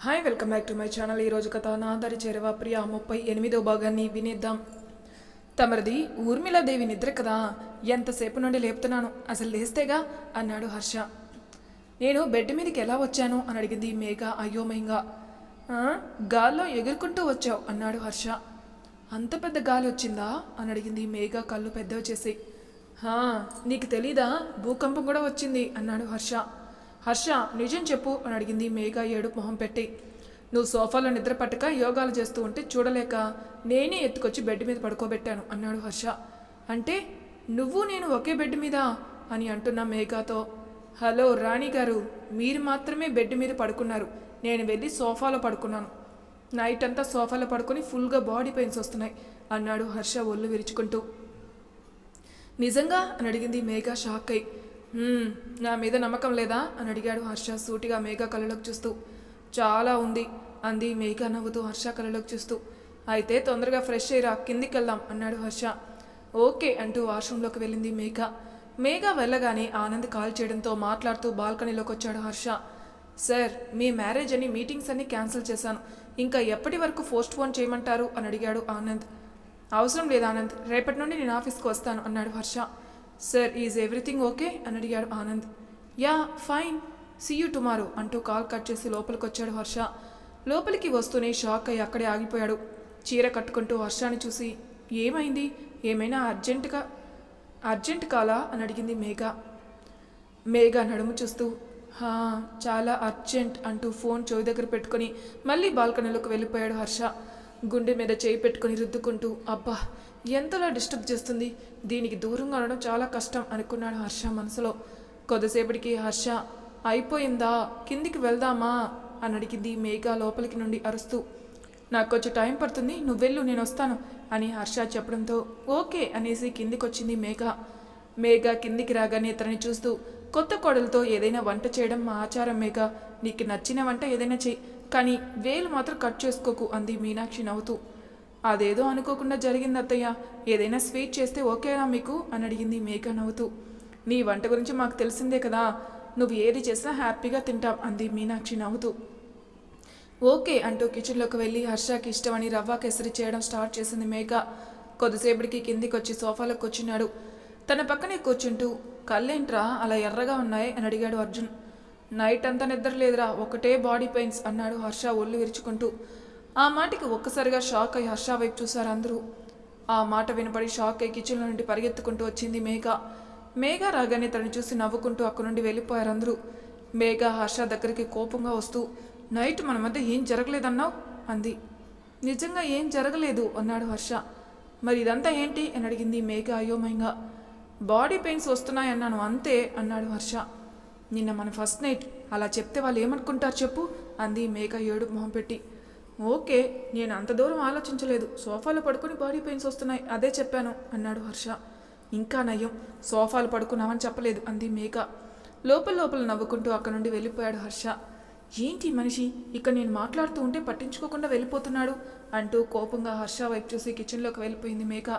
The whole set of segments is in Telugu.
Hi welcome back to my channel ఈరోజు కథ నాదరి చేరవ ప్రియ ముప్పై ఎనిమిదో భాగాన్ని వినేద్దాం. తమరిది ఊర్మిళాదేవి నిద్ర కదా? ఎంతసేపు నుండి లేపుతున్నాను? అసలు లేస్తేగా? అన్నాడు హర్ష. నేను బెడ్ మీదకి ఎలా వచ్చాను? అని అడిగింది మేఘ అయోమయంగా. గాల్లో ఎగురుకుంటూ వచ్చావు అన్నాడు హర్ష. అంత పెద్ద గాలి వచ్చిందా? అని అడిగింది మేఘ కళ్ళు పెద్దవి చేసి. నీకు తెలీదా? భూకంపం కూడా వచ్చింది అన్నాడు హర్ష. హర్ష నిజం చెప్పు అని అడిగింది మేఘ ఏడు మొహం పెట్టి. నువ్వు సోఫాలో నిద్ర పట్టక యోగాలు చేస్తూ ఉంటే చూడలేక నేనే ఎత్తుకొచ్చి బెడ్ మీద పడుకోబెట్టాను అన్నాడు హర్ష. అంటే నువ్వు నేను ఒకే బెడ్ మీద అని అంటున్న మేఘాతో. హలో రాణి గారు మీరు మాత్రమే బెడ్ మీద పడుకున్నారు. నేను వెళ్ళి సోఫాలో పడుకున్నాను. నైట్ అంతా సోఫాలో పడుకొని ఫుల్గా బాడీ పెయిన్స్ వస్తున్నాయి అన్నాడు హర్ష ఒళ్ళు విరుచుకుంటూ. నిజంగా? అని అడిగింది మేఘా షాక్ అయి. "హ్మ్, నా మీద నమ్మకం లేదా? అని అడిగాడు హర్ష సూటిగా మేఘ కళ్ళలోకి చూస్తూ. చాలా ఉంది అంది మేఘ నవ్వుతూ హర్ష కళ్ళలోకి చూస్తూ. అయితే తొందరగా ఫ్రెష్ అయ్యిరా కిందికి వెళ్దాం అన్నాడు హర్ష. ఓకే అంటూ వాష్రూంలోకి వెళ్ళింది మేఘ. మేఘ వెళ్ళగానే ఆనంద్ కాల్ చేయడంతో మాట్లాడుతూ బాల్కనీలోకి వచ్చాడు హర్ష. సార్ మీ మ్యారేజ్ అని మీటింగ్స్ అన్ని క్యాన్సిల్ చేశాను. ఇంకా ఎప్పటి వరకు పోస్ట్ పోన్ చేయమంటారు? అని అడిగాడు ఆనంద్. అవసరం లేదు ఆనంద్ రేపటి నుండి నేను ఆఫీస్కి వస్తాను అన్నాడు Harsha. Sir is everything okay అని అడిగాడు Anand. Yeah fine. See you tomorrow అంటూ కాల్ కట్ చేసి లోపలికి వచ్చాడు హర్ష. లోపలికి వస్తూనే షాక్ అయ్యి అక్కడే ఆగిపోయాడు. చీర కట్టుకుంటూ హర్షాన్ని చూసి ఏమైంది? ఏమైనా అర్జెంటుగా అర్జెంట్ కాలా? అని అడిగింది మేఘ. మేఘ నడుము చూస్తూ హా చాలా అర్జెంట్ అంటూ ఫోన్ చెవి దగ్గర పెట్టుకొని మళ్ళీ బాల్కనీలోకి వెళ్ళిపోయాడు హర్ష. గుండె మీద చేయి పెట్టుకొని రుద్దుకుంటూ అబ్బా ఎంతలా డిస్టర్బ్ చేస్తుంది? దీనికి దూరంగా ఉండడం చాలా కష్టం అనుకున్నాడు హర్ష మనసులో. కొద్దిసేపటికి హర్ష అయిపోయిందా? కిందికి వెళ్దామా? అని అడిగింది మేఘ లోపలికి నుండి అరుస్తూ. నాకు కొంచెం టైం పడుతుంది నువ్వు వెళ్ళు నేను వస్తాను అని హర్ష చెప్పడంతో. ఓకే అనేసి కిందికి వచ్చింది మేఘ. మేఘ కిందికి రాగానే తనని చూస్తూ కొత్త కోడలతో ఏదైనా వంట చేయడం మా ఆచారం మేఘ. నీకు నచ్చిన వంట ఏదైనా చెయ్యి కానీ వేలు మాత్రం కట్ చేసుకోకు అంది మీనాక్షి నవ్వుతూ. అదేదో అనుకోకుండా జరిగింది అత్తయ్య ఏదైనా స్వీట్ చేస్తే ఓకేనా మీకు? అని అడిగింది మేఘ నవ్వుతూ నీ వంట గురించి మాకు తెలిసిందే కదా. నువ్వు ఏది చేసినా హ్యాపీగా తింటాం అంది మీనాక్షి నవ్వుతూ. ఓకే అంటూ కిచెన్లోకి వెళ్ళి హర్షకి ఇష్టమని రవ్వ కేసరి చేయడం స్టార్ట్ చేసింది మేఘ. కొద్దిసేపటికి కిందికి వచ్చి సోఫాలో కూర్చున్నాడు. తన పక్కనే కూర్చుంటూ కళ్ళేంట్రా? అలా ఎర్రగా ఉన్నాయి? అని అడిగాడు అర్జున్. నైట్ అంతా నిద్ర లేదురా ఒకటే బాడీ పెయిన్స్ అన్నాడు హర్ష ఒళ్ళు విరుచుకుంటూ. ఆ మాటకి ఒక్కసారిగా షాక్ అయి హర్ష వైపు చూశారు అందరూ. ఆ మాట వినపడి షాక్ అయి కిచెన్లో నుండి పరిగెత్తుకుంటూ వచ్చింది మేఘ. మేఘ రాగానే తను చూసి నవ్వుకుంటూ అక్కడి నుండి వెళ్ళిపోయారు అందరూ. మేఘ హర్ష దగ్గరికి కోపంగా వస్తూ నైట్ మన మధ్య ఏం జరగలేదన్నావు? అంది. నిజంగా ఏం జరగలేదు అన్నాడు హర్ష. మరి ఇదంతా ఏంటి? అని అడిగింది మేఘ అయోమయంగా. బాడీ పెయిన్స్ వస్తున్నాయన్నాను అంతే అన్నాడు హర్ష. నిన్న మన ఫస్ట్ నైట్ అలా చెప్తే వాళ్ళు ఏమనుకుంటారు చెప్పు అంది మేఘ ఏడు మొహం పెట్టి. ఓకే నేను అంత దూరం ఆలోచించలేదు. సోఫాలో పడుకుని బాడీ పెయిన్స్ వస్తున్నాయి. అదే చెప్పాను అన్నాడు హర్ష. ఇంకా నయం సోఫాలు పడుకున్నామని చెప్పలేదు అంది మేఘ. లోపల లోపల నవ్వుకుంటూ అక్కడ నుండి వెళ్ళిపోయాడు హర్ష. ఏంటి మనిషి ఇక్కడ నేను మాట్లాడుతూ ఉంటే పట్టించుకోకుండా వెళ్ళిపోతున్నాడు అంటూ కోపంగా హర్ష వైపు చూసి కిచెన్లోకి వెళ్ళిపోయింది మేఘ.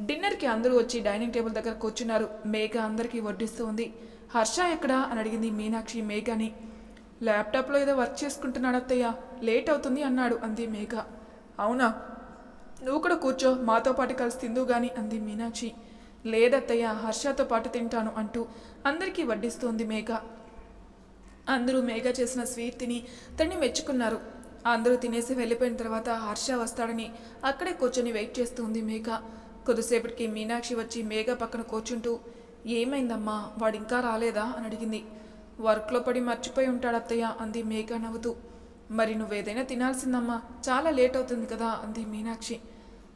డిన్నర్కి అందరూ వచ్చి డైనింగ్ టేబుల్ దగ్గర కూర్చున్నారు. మేఘ అందరికీ వడ్డిస్తూ ఉంది. హర్ష ఎక్కడా? అని అడిగింది మీనాక్షి మేఘని. ల్యాప్టాప్లో ఏదో వర్క్ చేసుకుంటున్నాడు అత్తయ్య. లేట్ అవుతుంది అన్నాడు అంది మేఘ. అవునా? నువ్వు కూడా కూర్చో మాతో పాటు కలిసి తిందు గాని అంది మీనాక్షి. లేదత్తయ్య హర్షతో పాటు తింటాను అంటూ అందరికీ వడ్డిస్తోంది మేఘ. అందరూ మేఘ చేసిన స్వీట్ తిని తన్ని మెచ్చుకున్నారు. అందరూ తినేసి వెళ్ళిపోయిన తర్వాత హర్ష వస్తాడని అక్కడే కూర్చొని వెయిట్ చేస్తుంది మేఘ. కొద్దిసేపటికి మీనాక్షి వచ్చి మేఘ పక్కన కూర్చుంటూ ఏమైందమ్మా వాడు ఇంకా రాలేదా? అని అడిగింది. వర్క్లో పడి మర్చిపోయి ఉంటాడత్తయ్య అంది మేఘ నవ్వుతూ. మరి నువ్వేదైనా తినాల్సిందమ్మా. చాలా లేట్ అవుతుంది కదా అంది మీనాక్షి.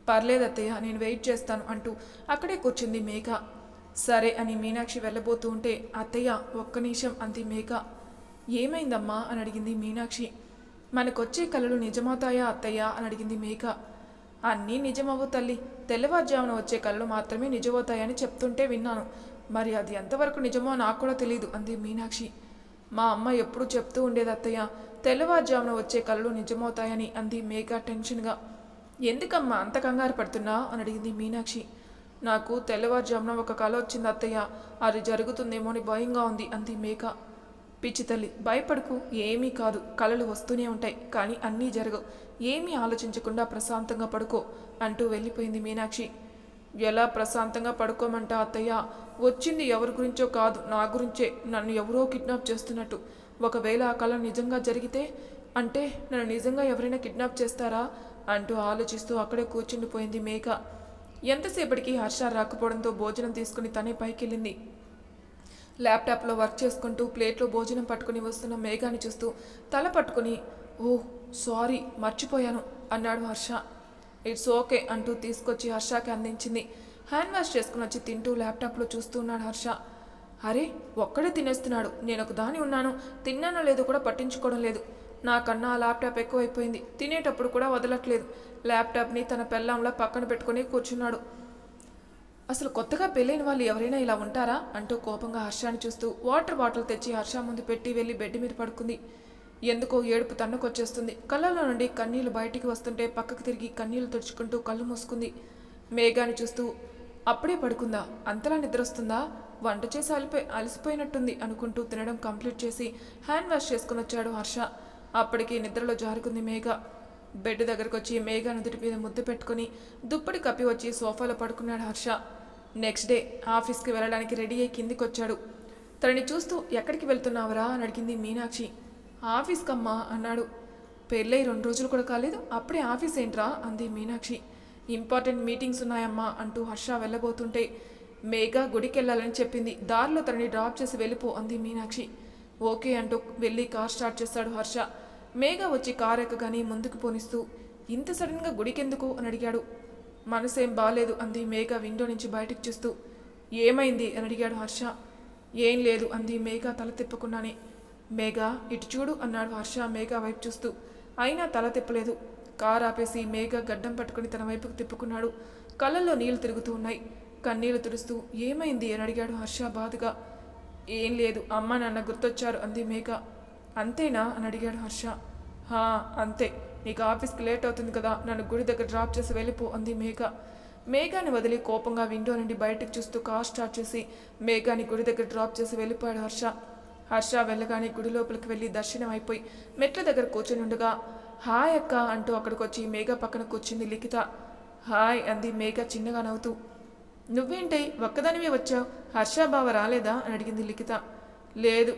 పర్లేదత్తయ్య నేను వెయిట్ చేస్తాను అంటూ అక్కడే కూర్చుంది మేఘ. సరే అని మీనాక్షి వెళ్ళబోతూ ఉంటే అత్తయ్య ఒక్క నిమిషం అంది మేఘ. ఏమైందమ్మా? అని అడిగింది మీనాక్షి. మనకొచ్చే కళలు నిజమవుతాయా అత్తయ్య? అని అడిగింది మేఘ. అన్నీ నిజమవు తల్లి. తెల్లవారుజామున వచ్చే కళలు మాత్రమే నిజమవుతాయని చెప్తుంటే విన్నాను. మరి అది ఎంతవరకు నిజమో నాకు కూడా తెలియదు అంది మీనాక్షి. మా అమ్మ ఎప్పుడూ చెప్తూ ఉండేది అత్తయ్య. తెల్లవారుజామున వచ్చే కళలు నిజమవుతాయని అంది మేఘ టెన్షన్గా. ఎందుకమ్మా అంత కంగారు పడుతున్నా? అని అడిగింది మీనాక్షి. నాకు తెల్లవారుజామున ఒక కళ వచ్చింది అత్తయ్య. అది జరుగుతుందేమో అని భయంగా ఉంది అంది మేఘ. పిచ్చి తల్లి భయపడకు ఏమీ కాదు. కళలు వస్తూనే ఉంటాయి కానీ అన్నీ జరగవు. ఏమీ ఆలోచించకుండా ప్రశాంతంగా పడుకో అంటూ వెళ్ళిపోయింది మీనాక్షి. ఎలా ప్రశాంతంగా పడుకోమంటా అత్తయ్య? వచ్చింది ఎవరి గురించో కాదు నా గురించే. నన్ను ఎవరో కిడ్నాప్ చేస్తున్నట్టు. ఒకవేళ ఆ కళ నిజంగా జరిగితే అంటే నన్ను నిజంగా ఎవరైనా కిడ్నాప్ చేస్తారా? అంటూ ఆలోచిస్తూ అక్కడే కూర్చుండిపోయింది మేఘ. ఎంతసేపటికి హర్ష రాకపోవడంతో భోజనం తీసుకుని తనే పైకెళ్ళింది. ల్యాప్టాప్లో వర్క్ చేసుకుంటూ ప్లేట్లో భోజనం పట్టుకుని వస్తున్న మేఘాని చూస్తూ తల పట్టుకుని ఓ సారీ మర్చిపోయాను అన్నాడు హర్ష. ఇట్స్ ఓకే అంటూ తీసుకొచ్చి హర్షకి అందించింది. హ్యాండ్ వాష్ చేసుకుని వచ్చి తింటూ ల్యాప్టాప్లో చూస్తూ ఉన్నాడు హర్ష. అరే ఒక్కడే తినేస్తున్నాడు. నేను ఒక దాని ఉన్నాను. తిన్నానో లేదో కూడా పట్టించుకోవడం లేదు. నాకన్నా ఆ ల్యాప్టాప్ ఎక్కువైపోయింది. తినేటప్పుడు కూడా వదలట్లేదు. ల్యాప్టాప్ని తన పెళ్ళంలా పక్కన పెట్టుకుని కూర్చున్నాడు. అసలు కొత్తగా పెళ్ళైన వాళ్ళు ఎవరైనా ఇలా ఉంటారా? అంటూ కోపంగా హర్షాన్ని చూస్తూ వాటర్ బాటిల్ తెచ్చి హర్ష ముందు పెట్టి వెళ్ళి బెడ్ మీద పడుకుంది. ఎందుకో ఏడుపు తన్నుకొచ్చేస్తుంది. కళ్ళలో నుండి కన్నీళ్ళు బయటికి వస్తుంటే పక్కకు తిరిగి కన్నీళ్ళు తుడుచుకుంటూ కళ్ళు మూసుకుంది. మేఘాన్ని చూస్తూ అప్పుడే పడుకుందా? అంతలా నిద్రొస్తుందా? వంట చేసి అలిపోయి అలసిపోయినట్టుంది అనుకుంటూ తినడం కంప్లీట్ చేసి హ్యాండ్ వాష్ చేసుకుని వచ్చాడు హర్ష. అప్పటికి నిద్రలో జారుకుంది మేఘ. బెడ్ దగ్గరకు వచ్చి మేఘ నుదుటి మీద ముద్దు పెట్టుకుని దుప్పటి కప్పి వచ్చి సోఫాలో పడుకున్నాడు హర్ష. నెక్స్ట్ డే ఆఫీస్కి వెళ్ళడానికి రెడీ అయ్యి కిందికి వచ్చాడు తనని చూస్తూ ఎక్కడికి వెళ్తున్నావురా? అని అడిగింది మీనాక్షి. ఆఫీస్కమ్మా అన్నాడు. పెళ్ళై రెండు రోజులు కూడా కాలేదు అప్పుడే ఆఫీస్ ఏంట్రా? అంది మీనాక్షి. ఇంపార్టెంట్ మీటింగ్స్ ఉన్నాయమ్మా అంటూ హర్ష వెళ్ళబోతుంటే మేఘా గుడికెళ్ళాలని చెప్పింది. దారిలో తనని డ్రాప్ చేసి వెళ్ళిపో అంది మీనాక్షి. ఓకే అంటూ వెళ్ళి కార్ స్టార్ట్ చేస్తాడు హర్ష. మేఘ వచ్చి కార్ ఎక్కగానే ముందుకు పోనిస్తూ ఇంత సడన్గా గుడికెందుకు? అని అడిగాడు. మనసేం బాలేదు అంది మేఘ విండో నుంచి బయటకు చూస్తూ. ఏమైంది? అని అడిగాడు హర్ష. ఏం లేదు అంది మేఘ తల తిప్పకుండానే. మేఘ ఇటు చూడు అన్నాడు హర్ష మేఘ వైపు చూస్తూ. అయినా తల తిప్పలేదు. కారు ఆపేసి మేఘ గడ్డం పట్టుకుని తన వైపుకు తిప్పుకున్నాడు. కళ్ళల్లో నీళ్ళు తిరుగుతూ ఉన్నాయి. కన్నీళ్ళు తుడుస్తూ ఏమైంది? అని అడిగాడు హర్ష బాధగా. ఏం లేదు అమ్మ నాన్న గుర్తొచ్చారు అంది మేఘ అంతేనా? అని అడిగాడు హర్ష. హా అంతే. నీకు ఆఫీస్కి లేట్ అవుతుంది కదా నన్ను గుడి దగ్గర డ్రాప్ చేసి వెళ్ళిపో అంది మేఘ మేఘాని వదిలి కోపంగా విండో నుండి బయటకు చూస్తూ కార్ స్టార్ట్ చేసి మేఘాని గుడి దగ్గర డ్రాప్ చేసి వెళ్ళిపోయాడు హర్ష. హర్ష వెళ్ళగానే గుడి లోపలికి వెళ్ళి దర్శనం అయిపోయి మెట్ల దగ్గర కూర్చొని ఉండగా హాయ్ అక్క అంటూ అక్కడికి వచ్చి మేఘ పక్కన కూర్చుంది లిఖిత. హాయ్ అంది మేఘ చిన్నగా నవ్వుతూ. నువ్వేంటి ఒక్కదానివే వచ్చావు? హర్షాబావ రాలేదా? అని అడిగింది లిఖిత. లేదు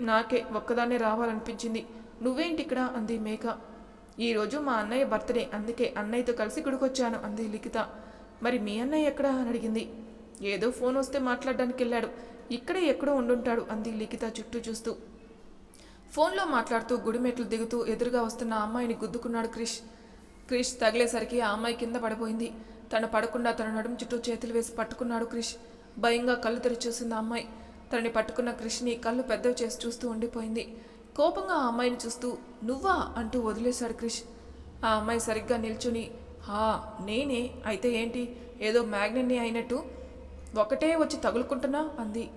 నాకే ఒక్కదాన్నే రావాలనిపించింది. నువ్వేంటి ఇక్కడ అంది మేఘ. ఈరోజు మా అన్నయ్య బర్త్డే అందుకే అన్నయ్యతో కలిసి గుడికొచ్చాను అంది లిఖిత. మరి మీ అన్నయ్య ఎక్కడా? అని అడిగింది. ఏదో ఫోన్ వస్తే మాట్లాడడానికి వెళ్ళాడు ఇక్కడే ఎక్కడో ఉండుంటాడు అంది లిఖిత చుట్టూ చూస్తూ. ఫోన్లో మాట్లాడుతూ గుడిమెట్లు దిగుతూ ఎదురుగా వస్తున్న అమ్మాయిని గుద్దుకున్నాడు క్రిష్. క్రిష్ తగిలేసరికి ఆ అమ్మాయి కింద పడిపోయింది. తను పడకుండా తన నడుము చుట్టూ చేతులు వేసి పట్టుకున్నాడు క్రిష్. భయంగా కళ్ళు తెరిచి చూసింది అమ్మాయి. తనని పట్టుకున్న క్రిష్ని కళ్ళు పెద్దవి చేసి చూస్తూ ఉండిపోయింది. కోపంగా ఆ అమ్మాయిని చూస్తూ నువ్వా? అంటూ వదిలేశాడు క్రిష్. ఆ అమ్మాయి సరిగ్గా నిల్చుని హా నేనే? అయితే ఏంటి? ఏదో మ్యాగ్నెట్ని అయినట్టు? ఒకటే వచ్చి తగులుకుంటున్నా? అంది.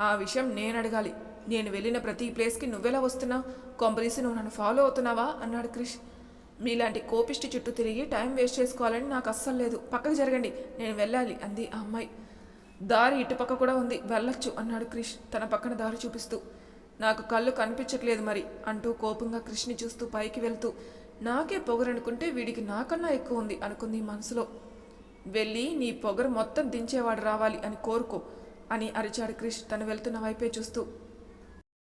ఆ విషయం నేను అడగాలి. నేను వెళ్ళిన ప్రతి ప్లేస్కి నువ్వెలా వస్తున్నావు? కొంపదీసి నువ్వు నన్ను ఫాలో అవుతున్నావా? అన్నాడు క్రిష్. మీలాంటి కోపిష్టి చుట్టూ తిరిగి టైం వేస్ట్ చేసుకోవాలని నాకు అస్సలు లేదు. పక్కకు జరగండి నేను వెళ్ళాలి అంది ఆ అమ్మాయి. దారి ఇటుపక్క కూడా ఉంది వెళ్ళొచ్చు అన్నాడు క్రిష్ తన పక్కన దారి చూపిస్తూ. నాకు కళ్ళు కనిపించట్లేదు మరి అంటూ కోపంగా క్రిష్ని చూస్తూ పైకి వెళ్తూ. నాకే పొగరనుకుంటే వీడికి నాకన్నా ఎక్కువ ఉంది అనుకుంది మనసులో. వెళ్ళి నీ పొగరు మొత్తం దించేవాడు రావాలి అని కోరుకో అని అరిచాడు క్రిష్ తను వెళ్తున్న వైపే చూస్తూ.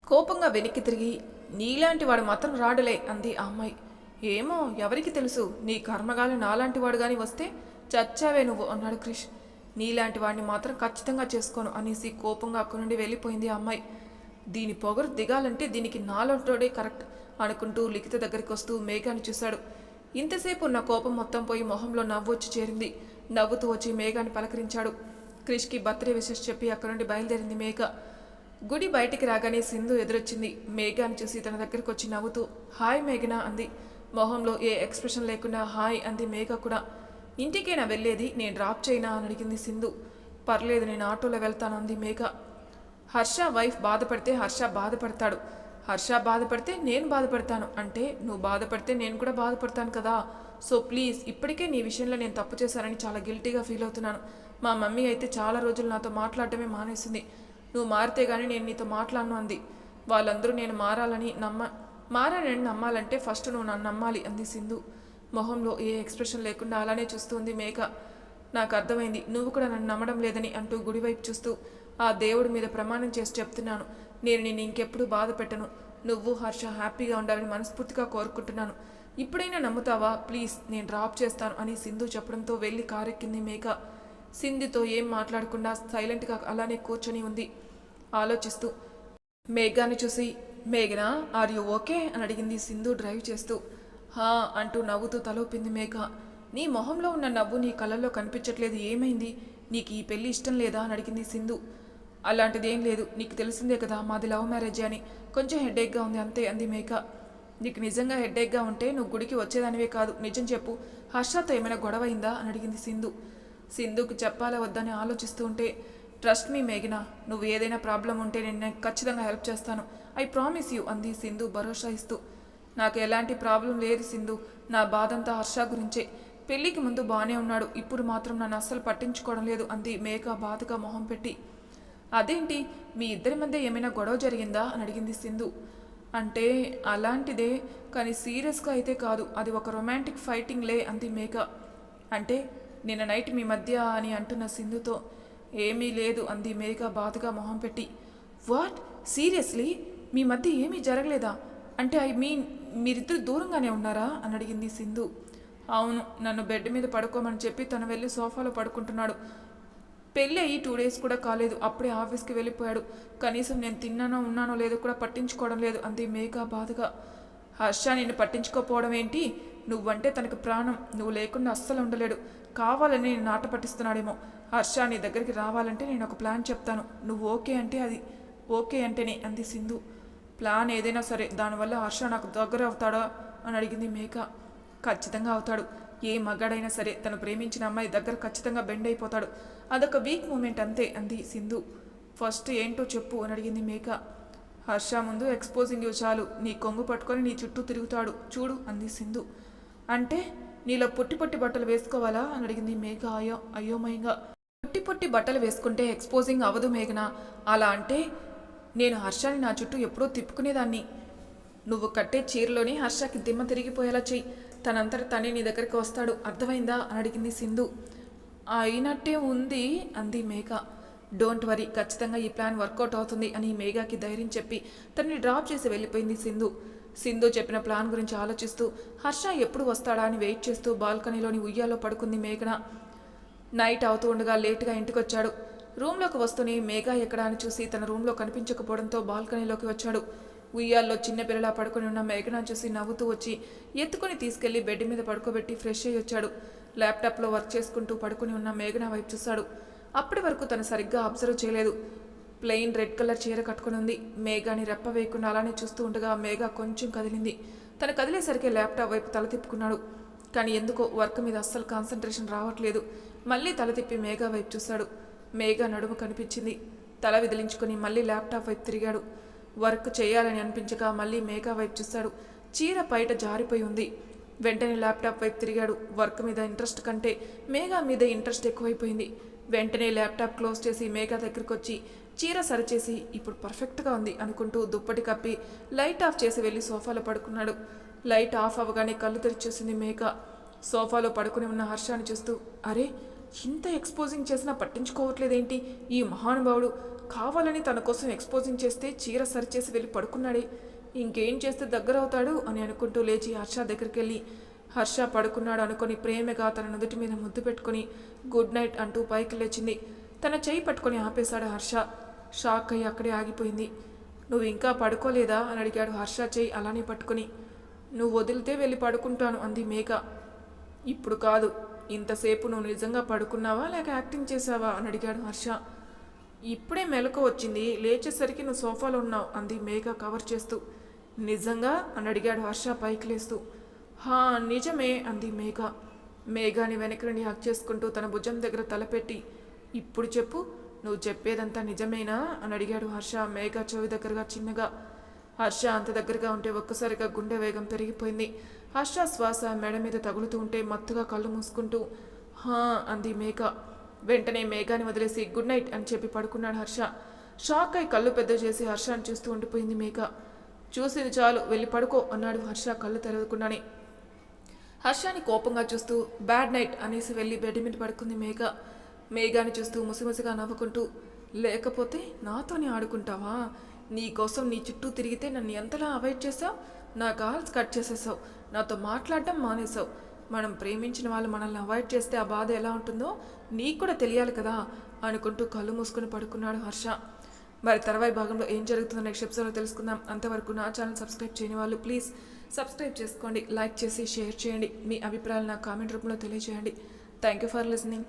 కోపంగా వెనక్కి తిరిగి నీలాంటి వాడు మాత్రం రాడులే అంది ఆ అమ్మాయి. ఏమో ఎవరికి తెలుసు? నీ కర్మగాలి నాలాంటి వాడు కానీ వస్తే చచ్చావే నువ్వు అన్నాడు క్రిష్. నీలాంటి వాడిని మాత్రం ఖచ్చితంగా చేసుకోను అనేసి కోపంగా అక్కడి నుండి వెళ్ళిపోయింది ఆ అమ్మాయి. దీని పొగరు దిగాలంటే దీనికి నాలంటోడే కరెక్ట్ అనుకుంటూ లిఖిత దగ్గరికి వస్తూ మేఘాన్ని చూశాడు. ఇంతసేపు ఉన్న కోపం మొత్తం పోయి మొహంలో నవ్వు వచ్చి చేరింది. నవ్వుతూ వచ్చి మేఘాన్ని పలకరించాడు. క్రిష్కి బర్త్డే విషెస్ చెప్పి అక్కడి నుండి బయలుదేరింది మేఘ. గుడి బయటికి రాగానే సింధు ఎదురొచ్చింది. మేఘాన్ని చూసి తన దగ్గరికి వచ్చి నవ్వుతూ హాయ్ మేఘన అంది. మొహంలో ఏ ఎక్స్ప్రెషన్ లేకుండా హాయ్ అంది మేఘ కూడా. ఇంటికేనా వెళ్ళేది? నేను డ్రాప్ చేయనా అని అడిగింది సింధు. పర్లేదు నేను ఆటోలో వెళ్తాను అంది మేఘ. హర్ష వైఫ్ బాధపడితే హర్ష బాధపడతాడు. హర్ష బాధపడితే నేను బాధపడతాను. అంటే నువ్వు బాధపడితే నేను కూడా బాధపడతాను కదా. సో ప్లీజ్ ఇప్పటికే నీ విషయంలో నేను తప్పు చేశానని చాలా గిల్టీగా ఫీల్ అవుతున్నాను. మా మమ్మీ అయితే చాలా రోజులు నాతో మాట్లాడటమే మానేసింది. నువ్వు మారితే గానీ నేను నీతో మాట్లాడను అంది. వాళ్ళందరూ నేను మారాలని నమ్మ మారాలని నమ్మాలంటే ఫస్ట్ నువ్వు నన్ను నమ్మాలి అంది సింధు. మొహంలో ఏ ఎక్స్ప్రెషన్ లేకుండా అలానే చూస్తుంది మేఘ. నాకు అర్థమైంది నువ్వు కూడా నన్ను నమ్మడం లేదని అంటూ గుడివైపు చూస్తూ ఆ దేవుడి మీద ప్రమాణం చేసి చెప్తున్నాను. నేను నేను ఇంకెప్పుడు బాధ పెట్టను. నువ్వు హర్ష హ్యాపీగా ఉండాలని మనస్ఫూర్తిగా కోరుకుంటున్నాను. ఇప్పుడైనా నమ్ముతావా? ప్లీజ్ నేను డ్రాప్ చేస్తాను అని సింధు చెప్పడంతో వెళ్ళి కారెక్కింది మేఘ. సింధుతో ఏం మాట్లాడకుండా సైలెంట్గా అలానే కూర్చొని ఉంది. ఆలోచిస్తూ మేఘాని చూసి మేఘనా ఆర్ యు ఓకే? అని అడిగింది సింధు డ్రైవ్ చేస్తూ. హా అంటూ నవ్వుతూ తలూపింది మేఘ. నీ మొహంలో ఉన్న నవ్వు నీ కళ్ళల్లో కనిపించట్లేదు ఏమైంది? నీకు ఈ పెళ్ళి ఇష్టం లేదా? అని అడిగింది సింధు. అలాంటిదేం లేదు నీకు తెలిసిందే కదా మాది లవ్ మ్యారేజ్ అని. కొంచెం హెడేక్గా ఉంది అంతే అంది మేఘ. నీకు నిజంగా హెడేక్గా ఉంటే నువ్వు గుడికి వచ్చేదానివే కాదు నిజం చెప్పు. హర్షతో ఏమైనా గొడవ అయిందా? అని అడిగింది సింధు. సింధుకు చెప్పాలా వద్దని ఆలోచిస్తూ ఉంటే ట్రస్ట్ మీ మేఘన నువ్వు ఏదైనా ప్రాబ్లం ఉంటే నేను ఖచ్చితంగా హెల్ప్ చేస్తాను. ఐ ప్రామిస్ యూ అంది సింధు భరోసా ఇస్తూ. నాకు ఎలాంటి ప్రాబ్లం లేదు సింధు నా బాధంతా హర్ష గురించే. పెళ్ళికి ముందు బాగానే ఉన్నాడు. ఇప్పుడు మాత్రం నన్ను అస్సలు పట్టించుకోవడం లేదు అంది మేక బాధగా మొహం పెట్టి. అదేంటి? మీ ఇద్దరి మధ్య ఏమైనా గొడవ జరిగిందా? అని అడిగింది సింధు అంటే అలాంటిదే కానీ సీరియస్గా అయితే కాదు. అది ఒక రొమాంటిక్ ఫైటింగ్ లే అంది మేక. అంటే నిన్న నైట్ మీ మధ్య అని అంటున్న సింధుతో ఏమీ లేదు అంది మేఘ బాధగా మొహం పెట్టి. వాట్? సీరియస్లీ? మీ మధ్య ఏమీ జరగలేదా? అంటే ఐ మీన్ మీరిద్దరు దూరంగానే ఉన్నారా? అని అడిగింది సింధు. అవును నన్ను బెడ్ మీద పడుకోమని చెప్పి తను వెళ్ళి సోఫాలో పడుకుంటున్నాడు. పెళ్ళి అయ్యి టూ డేస్ కూడా కాలేదు అప్పుడే ఆఫీస్కి వెళ్ళిపోయాడు. కనీసం నేను తిన్నానో ఉన్నానో లేదో కూడా పట్టించుకోవడం లేదు అంది మేఘ బాధగా. హర్ష నిన్ను పట్టించుకోపోవడం ఏంటి? నువ్వంటే తనకు ప్రాణం నువ్వు లేకుండా అస్సలు ఉండలేడు. కావాలని నేను నాట పట్టిస్తున్నాడేమో. హర్ష నీ దగ్గరికి రావాలంటే నేను ఒక ప్లాన్ చెప్తాను. నువ్వు ఓకే అంటే అది ఓకే అంటేనే అంది సింధు. ప్లాన్ ఏదైనా సరే దానివల్ల హర్ష నాకు దగ్గర అవుతాడా అని అడిగింది మేఘ ఖచ్చితంగా అవుతాడు. ఏ మగాడైనా సరే తను ప్రేమించిన అమ్మాయి దగ్గర ఖచ్చితంగా బెండ్ అయిపోతాడు. అదొక వీక్ మూమెంట్ అంతే అంది సింధు. ఫస్ట్ ఏంటో చెప్పు అని అడిగింది మేఘ హర్ష ముందు ఎక్స్పోజింగ్ చాలు. నీ కొంగు పట్టుకొని నీ చుట్టూ తిరుగుతాడు. చూడు అంది సింధు. అంటే నీలో పొట్టి పొట్టి బట్టలు వేసుకోవాలా అని అడిగింది మేఘ అయ్యో అయోమయంగా. పొట్టి పొట్టి బట్టలు వేసుకుంటే ఎక్స్పోజింగ్ అవ్వదు మేఘన? అలా అంటే నేను హర్షని నా చుట్టూ ఎప్పుడూ తిప్పుకునేదాన్ని. నువ్వు కట్టే చీరలోనే హర్షకి దిమ్మ తిరిగిపోయేలా చెయ్యి. తనంతట తనే నీ దగ్గరికి వస్తాడు. అర్థమైందా? అని అడిగింది సింధు. అయినట్టే ఉంది అంది మేఘ. డోంట్ వరీ ఖచ్చితంగా ఈ ప్లాన్ వర్కౌట్ అవుతుంది అని మేఘాకి ధైర్యం చెప్పి తనని డ్రాప్ చేసి వెళ్ళిపోయింది సింధు. సింధు చెప్పిన ప్లాన్ గురించి ఆలోచిస్తూ హర్ష ఎప్పుడు వస్తాడా అని వెయిట్ చేస్తూ బాల్కనీలోని ఉయ్యాలో పడుకుంది మేఘన. నైట్ అవుతూ ఉండగా లేటుగా ఇంటికొచ్చాడు. రూమ్లోకి వస్తూనే మేఘా ఎక్కడా అని చూసి తన రూమ్లో కనిపించకపోవడంతో బాల్కనీలోకి వచ్చాడు. ఉయ్యాల్లో చిన్న పిల్లలా పడుకొని ఉన్న మేఘనా చూసి నవ్వుతూ వచ్చి ఎత్తుకొని తీసుకెళ్ళి బెడ్ మీద పడుకోబెట్టి ఫ్రెష్ అయ్యి వచ్చాడు. ల్యాప్టాప్లో వర్క్ చేసుకుంటూ పడుకుని ఉన్న మేఘనా వైపు చూశాడు. అప్పటి వరకు తను సరిగ్గా అబ్జర్వ్ చేయలేదు. ప్లెయిన్ రెడ్ కలర్ చీర కట్టుకుని ఉంది. మేఘాని రెప్ప వేయకుండా అలానే చూస్తూ ఉండగా మేఘ కొంచెం కదిలింది. తను కదిలేసరికి ల్యాప్టాప్ వైపు తల తిప్పుకున్నాడు. కానీ ఎందుకో వర్క్ మీద అస్సలు కాన్సన్ట్రేషన్ రావట్లేదు. మళ్ళీ తల తిప్పి మేఘా వైపు చూశాడు. మేఘా నడుము కనిపించింది. తల విదిలించుకొని మళ్ళీ ల్యాప్టాప్ వైపు తిరిగాడు. వర్క్ చేయాలని అనిపించక మళ్ళీ మేఘా వైపు చూశాడు. చీర బయట జారిపోయి ఉంది. వెంటనే ల్యాప్టాప్ వైపు తిరిగాడు. వర్క్ మీద ఇంట్రెస్ట్ కంటే మేఘా మీద ఇంట్రెస్ట్ ఎక్కువైపోయింది. వెంటనే ల్యాప్టాప్ క్లోజ్ చేసి మేఘా దగ్గరికి వచ్చి చీర సరిచేసి ఇప్పుడు పర్ఫెక్ట్గా ఉంది అనుకుంటూ దుప్పటి కప్పి లైట్ ఆఫ్ చేసి వెళ్ళి సోఫాలో పడుకున్నాడు. లైట్ ఆఫ్ అవ్వగానే కళ్ళు తెరిచేసింది మేఘ. సోఫాలో పడుకుని ఉన్న హర్షాన్ని చూస్తూ అరే ఇంత ఎక్స్పోజింగ్ చేసినా పట్టించుకోవట్లేదేంటి? ఈ మహానుభావుడు కావాలని తన కోసం ఎక్స్పోజింగ్ చేస్తే చీర సరిచేసి వెళ్ళి పడుకున్నాడే. ఇంకేం చేస్తే దగ్గర అవుతాడు అని అనుకుంటూ లేచి హర్ష దగ్గరికి వెళ్ళి హర్ష పడుకున్నాడు అనుకొని ప్రేమగా తన నుదుటి మీద ముద్దు పెట్టుకొని గుడ్ నైట్ అంటూ పైకి లేచింది. తన చేయి పట్టుకొని ఆపేశాడు హర్ష. షాక్ అయ్యి అక్కడే ఆగిపోయింది. నువ్వు ఇంకా పడుకోలేదా? అని అడిగాడు హర్ష చేయి అలానే పట్టుకుని. నువ్వు వదిలితే వెళ్ళి పడుకుంటాను అంది మేఘ. ఇప్పుడు కాదు. ఇంతసేపు నువ్వు నిజంగా పడుకున్నావా లేక యాక్టింగ్ చేసావా అని అడిగాడు హర్ష. ఇప్పుడే మెలకు వచ్చింది. లేచేసరికి నువ్వు సోఫాలో ఉన్నావు అంది మేఘ కవర్ చేస్తూ. నిజంగా? అని అడిగాడు హర్ష పైకి లేస్తూ. హా నిజమే అంది మేఘ. మేఘాని వెనక నుండి హక్ చేసుకుంటూ తన భుజం దగ్గర తలపెట్టి. ఇప్పుడు చెప్పు నువ్వు చెప్పేదంతా నిజమేనా? అని అడిగాడు హర్ష మేఘ చెవి దగ్గరగా చిన్నగా. హర్ష అంత దగ్గరగా ఉంటే ఒక్కసారిగా గుండె వేగం పెరిగిపోయింది. హర్ష శ్వాస మెడ మీద తగులుతూ ఉంటే మత్తుగా కళ్ళు మూసుకుంటూ హా అంది మేఘ. వెంటనే మేఘాని వదిలేసి గుడ్ నైట్ అని చెప్పి పడుకున్నాడు హర్ష. షాక్ అయి కళ్ళు పెద్ద చేసి హర్షాన్ని చూస్తూ ఉండిపోయింది మేఘ. చూసింది చాలు వెళ్ళి పడుకో అన్నాడు హర్ష కళ్ళు తెరవకుండానే. హర్షాని కోపంగా చూస్తూ బ్యాడ్ నైట్ అనేసి వెళ్ళి బెడ్ మీద పడుకుంది మేఘ. మేఘాని చూస్తూ ముసిముసిగా నవ్వుకుంటూ లేకపోతే నాతోనే ఆడుకుంటావా? నీ కోసం నీ చుట్టూ తిరిగితే నన్ను ఎంతలా అవాయిడ్ చేసావు నా కాల్స్ కట్ చేసేసావు. నాతో మాట్లాడటం మానేసావు. మనం ప్రేమించిన వాళ్ళు మనల్ని అవాయిడ్ చేస్తే ఆ బాధ ఎలా ఉంటుందో నీకు కూడా తెలియాలి కదా అనుకుంటూ కళ్ళు మూసుకుని పడుకున్నాడు హర్ష. మరి తర్వాయి భాగంలో ఏం జరుగుతుందో నెక్స్ట్ ఎపిసోడ్లో తెలుసుకుందాం. అంతవరకు నా ఛానల్ సబ్స్క్రైబ్ చేయని వాళ్ళు ప్లీజ్ సబ్స్క్రైబ్ చేసుకోండి లైక్ చేసి షేర్ చేయండి. మీ అభిప్రాయాలు నా కామెంట్ రూపంలో తెలియజేయండి. Thank you for listening.